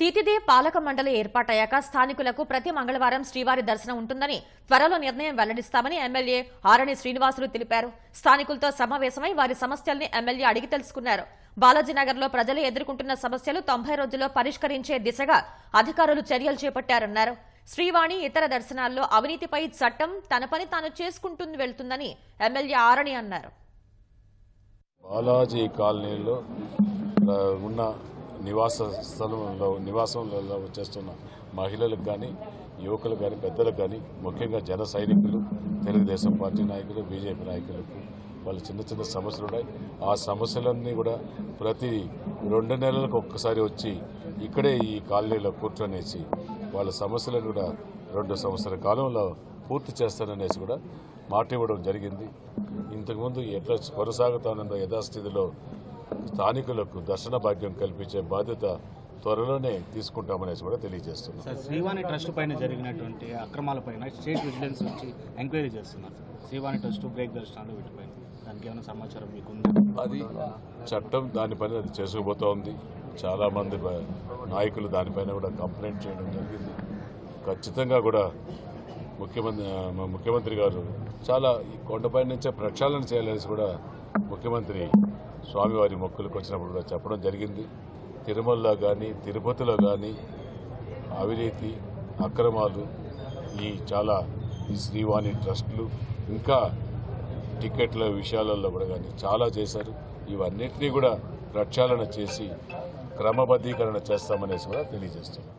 TTD పాలక మండలి ఏర్పాటయ్యాక స్థానికులకు ప్రతి మంగళవారం శ్రీవారి దర్శనం ఉంటుందని త్వరలో నిర్ణయం వెల్లడిస్తామని ఎమ్మెల్యే ఆరణి శ్రీనివాసులు తెలిపారు. స్థానికులతో సమావేశమై వారి సమస్యల్ని ఎమ్మెల్యే అడిగి తెలుసుకున్నారు. బాలాజీనగర్లో ప్రజలు ఎదుర్కొంటున్న సమస్యలు తొంభై రోజుల్లో పరిష్కరించే దిశగా అధికారులు చర్యలు చేపట్టారన్నారు. శ్రీవాణి ఇతర దర్శనాల్లో అవినీతిపై చట్టం తన పని తాను చేసుకుంటూ వెళ్తుందని ఎమ్మెల్యే ఆరణి అన్నారు. బాలాజీ కాలనీలో ఉన్న నివాస స్థలంలో నివాసంలో వచ్చేస్తున్న మహిళలకు కానీ యువకులకు కానీ పెద్దలకు కానీ ముఖ్యంగా జన సైనికులు తెలుగుదేశం పార్టీ నాయకులు బీజేపీ నాయకులకు వాళ్ళ చిన్న చిన్న సమస్యలు ఉన్నాయి. ఆ సమస్యలన్నీ కూడా ప్రతి రెండు నెలలకు ఒక్కసారి వచ్చి ఇక్కడే ఈ కాలనీలో కూర్చొనేసి వాళ్ళ సమస్యలను కూడా రెండు సంవత్సరాల కాలంలో పూర్తి చేస్తాననేసి కూడా మాట ఇవ్వడం జరిగింది. ఇంతకుముందు ఎట్లా కొనసాగుతానన్న యథాస్థితిలో స్థానికులకు దర్శన భాగ్యం కల్పించే బాధ్యత త్వరలోనే తీసుకుంటామనేసి కూడా తెలియజేస్తున్నాం సార్ శ్రీవాణి ట్రస్ట్ పైన జరిగినటువంటి అక్రమాలపైన స్టేట్ విజిలెన్స్ వచ్చి ఎంక్వైరీ చేస్తున్నారు. సార్ శ్రీవాణి ట్రస్ట్ బ్రేక్ దర్శనాలు వీటిపైన దానికి ఏమైనా సమాచారం మీకుందా? అది చట్టం దానిపైన అది చేసుకుపోతూ ఉంది చాలామంది నాయకులు దానిపైన కూడా కంప్లైంట్ చేయడం జరిగింది. ఖచ్చితంగా కూడా ముఖ్యమంత్రి ముఖ్యమంత్రి గారు చాలా ఈ కొండపై నుంచే ప్రక్షాళన చేయాలనేసి కూడా ముఖ్యమంత్రి స్వామివారి మొక్కులకు వచ్చినప్పుడు కూడా చెప్పడం జరిగింది. తిరుమలలో కానీ తిరుపతిలో కానీ అవినీతి అక్రమాలు ఈ చాలా ఈ శ్రీవాణి ట్రస్టులు ఇంకా టికెట్ల విషయాలలో కూడా కానీ చాలా చేశారు. ఇవన్నిటినీ కూడా ప్రక్షాళన చేసి క్రమబద్ధీకరణ చేస్తామనేసి కూడా తెలియజేస్తున్నాం.